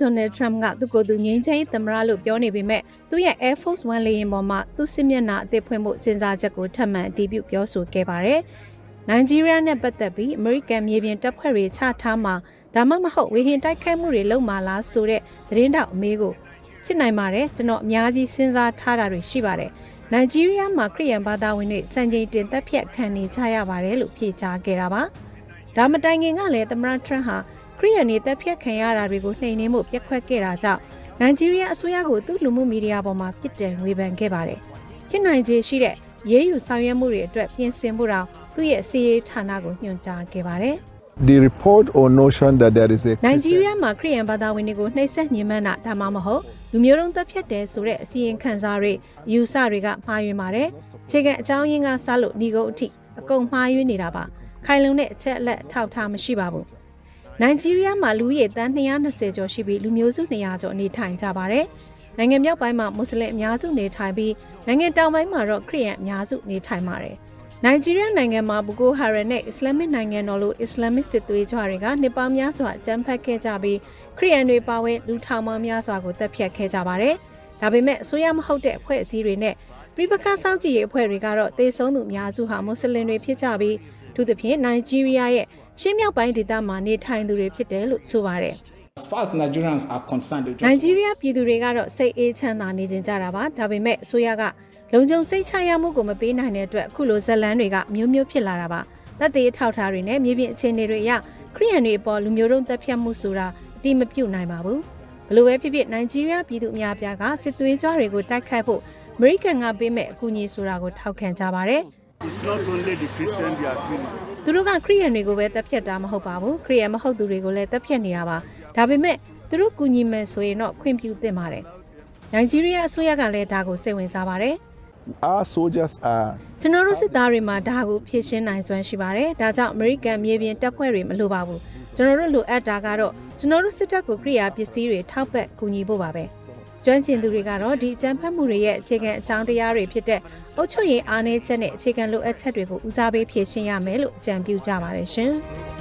ဒေါ်နယ်ထရမ့်ကသူ့ကိုယ်သူငြိမ်းချမ်းရေးသမ္မတလို့ပြောနေပေမဲ့သူ့ရဲ့ Air Force One လေယာဉ်ပေါ်မှာသူ့စစ်မျက်နှာအသစ်ဖွင့်ဖို့စဉ်းစားချက်ကိုထပ်မံအတည်ပြုပြောဆိုခဲ့ပါတယ်။နိုင်ဂျီးရီးယားနဲ့ပတ်သက်ပြီးအမေရိကန်မြေပြင်တပ်ဖွဲ့တွေချထားမှာဒါမှမဟုတ်ဝေဟင်တိုက်ခိုက်မှုတွေလုပ်မှာလားဆိုတဲ့သတင်းတောက်အမေးကိုဖြစ်နိုင်ပါတယ်ကျွန်တော်အများကြီးစဉ်းစားထားတာတွေရှိပါတယ်။နိုင်ဂျီးရီးယားမှာခရီးယန်ဘာသာဝင်တွေစံချိန်တင်တပ်ဖြတ်ခံနေကြရပါတယ်လို့ဖြေကြားခဲ့တာပါ။ဒါမတိုင်ခင်ကလည်းသမ္မတထရန့်ဟာခ ရီးယန်တွေတပ်ဖြတ်ခံရတာတွေကိုနှိမ်နင်းမှုပြက်ခွက်ခဲ့တာကြောင့်နိုင်ဂျီးရီးယားအစိုးရကိုသူ့လူမှုမီဒီယာပေါ်မှာပြစ်တင်ဝေဖန်ခဲ့ပါတယ်။ဖြစ်နိုင်ခြေရှိတဲ့ရေးယူဆောင်ရွက်မှုတွေအတွက်ပြင်ဆင်ဖို့တောင်သူ့ရဲ့စီးရေးဌာနကိုညွှန်ကြားခဲ့ပါတယ်။ The report or notion that there is a နိုင်ဂျီးရီး Christian ယားမှာခရီးယန်ဘာသာဝင်တွေကိုနှိပ်စက်ညှဉ်းပန်းတာဒါမှမဟုတ်လူမျိုးတုံးတပ်ဖြတ်တယ်ဆိုတဲ့အစီရင်ခံစားတွေအယူဆတွေကမှားယွင်းပါတယ်။ခြေခံအကြောင်းရင်းကစလို့ဏီကုန်းအထိအကုန်မှားယွင်းနေတာပါ။ခိုင်လုံတဲ့အချက်အလက်အထောက်အထားမရှိပါဘူး။ နိုင်ဂျီးရီးယားမှာလူဦးရေတန်း220ကျော်ရှိပြီးလူမျိုးစု200ကျော်အနေထိုင်ကြပါတယ်။နိုင်ငံမြောက်ပိုင်းမှာမွတ်စလင်အများစုနေထိုင်ပြီးနိုင်ငံတောင်ပိုင်းမှာတော့ခရစ်ယာန်အများစုနေထိုင်ပါတယ်။နိုင်ဂျီးရီးယားနိုင်ငံမှာဘူကိုဟာရန်နဲ့အစ္စလာမစ်နိုင်ငံတော်လို့အစ္စလာမစ်စစ်သွေးကြွတွေကနှစ်ပေါင်းများစွာအကြမ်းဖက်ခဲ့ကြပြီးခရီးယန်တွေပါဝင်လူထောင်ပေါင်းများစွာကိုတပ်ဖြတ်ခဲ့ကြပါတယ်။ဒါပေမဲ့အစိုးရမဟုတ်တဲ့အဖွဲ့အစည်းတွေနဲ့ပြည်ပခါစောင့်ကြည့်ရေးအဖွဲ့တွေကတော့တေဆုံးသူအများစုဟာမွတ်စလင်တွေဖြစ်ကြပြီးသူသဖြင့်နိုင်ဂျီးရီးယားရဲ့ ရှင်းမြောက်ပိုင်းဒေသမှာနေထိုင်သူတွေဖြစ်တယ်လို့ဆိုပါတယ်။ As far as Nigerians are concerned, they just နိုင်ဂျီးရီးယားပြည်သူတွေကတော့စိတ်အေးချမ်းသာနေကြကြတာပါဒါပေမဲ့အစိုးရကလုံခြုံစိတ်ချရမှုကိုမပေးနိုင်တဲ့အတွက်အခုလိုဇက်လန်းတွေကအမျိုးမျိုးဖြစ်လာတာပါတပ်သေးထောက်ထားတွေနဲ့မြေပြင်အခြေအနေတွေအရခရီးယန်တွေအပေါ်လူမျိုးတုံးတက်ဖြတ်မှုဆိုတာအတိမပြုတ်နိုင်ပါဘူးဘလို့ပဲဖြစ်ဖြစ်နိုင်ဂျီးရီးယားပြည်သူအများပြားကစစ်သွေးကြွတွေကိုတိုက်ခိုက်ဖို့အမေရိကန်ကပေးမဲ့အကူအညီဆိုတာကိုထောက်ခံကြပါတယ် It's not only the Christian they are killing. သူတို့ကခရီးယန်တွေကိုပဲတက်ဖြတ်တာမဟုတ်ပါဘူးခရီးယန်မဟုတ်သူတွေကိုလည်းတက်ဖြတ်နေတာပါဒါပေမဲ့သူတို့ကူညီမယ်ဆိုရင်တော့ခွင့်ပြုသင့်ပါတယ်နိုင်ဂျီးရီးယားအစိုးရကလည်းဒါကိုစိတ်ဝင်စားပါတယ် our soldiers are ကျွန်တော်တို့စစ်သားတွေမှာဒါကိုဖြည့်ရှင်းနိုင်စွမ်းရှိပါတယ်ဒါကြောင့်အမေရိကန်မြေပြင်တပ်ဖွဲ့တွေမလိုပါဘူးကျွန်တော်တို့လိုအပ်တာကတော့ ကျွန်တော်တို့စစ်တပ်ကိုခရီးယာပစ္စည်းတွေထောက်ပံ့ကူညီဖို့ပါပဲကျွမ်းကျင်သူတွေကတော့ဒီအကြမ်းဖက်မှုတွေရဲ့အခြေခံအကြောင်းတရားတွေဖြစ်တဲ့အုပ်ချုပ်ရေးအားနည်းချက်နဲ့အခြေခံလိုအပ်ချက်တွေကိုဦးစားပေးဖြည့်ရှင်းရမယ်လို့အကြံပြုကြပါတယ်ရှင်။